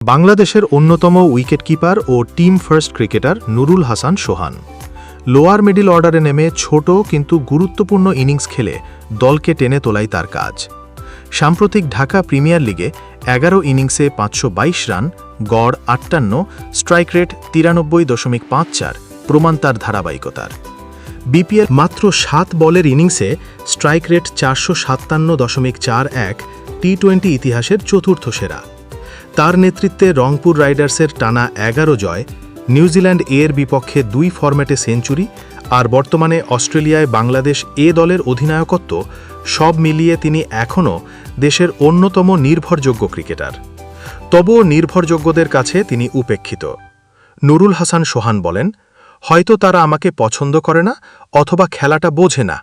বাংলাদেশের অন্যতম উইকেটকিপার ও team first cricketer Nurul Hasan Sohan. Lower middle অর্ডারে নেমে ছোট কিন্তু গুরুত্বপূর্ণ ইনিংস খেলে দলকে টেনে তোলাই তার কাজ। সাম্প্রতিক ঢাকা প্রিমিয়ার লিগে এগারো ইনিংসে পাঁচশো বাইশ রান, গড় আটান্ন, স্ট্রাইক রেট তিরানব্বই দশমিক পাঁচ চার, প্রমাণ তার ধারাবাহিকতার। বিপিএল মাত্র সাত বলের ইনিংসে স্ট্রাইক রেট চারশো সাতান্ন দশমিক চার এক, টি টোয়েন্টি ইতিহাসের চতুর্থ সেরা। তার নেতৃত্বে রংপুর রাইডার্সের টানা এগারো জয়, নিউজিল্যান্ড এর বিপক্ষে দুই ফরম্যাটে সেঞ্চুরি, আর বর্তমানে অস্ট্রেলিয়ায় বাংলাদেশ এ দলের অধিনায়কত্ব, সব মিলিয়ে তিনি এখনও দেশের অন্যতম নির্ভরযোগ্য ক্রিকেটার। তবুও নির্ভরযোগ্যদের কাছে তিনি উপেক্ষিত। নুরুল হাসান সোহান বলেন, হয়তো তারা আমাকে পছন্দ করে না, অথবা খেলাটা বোঝে না।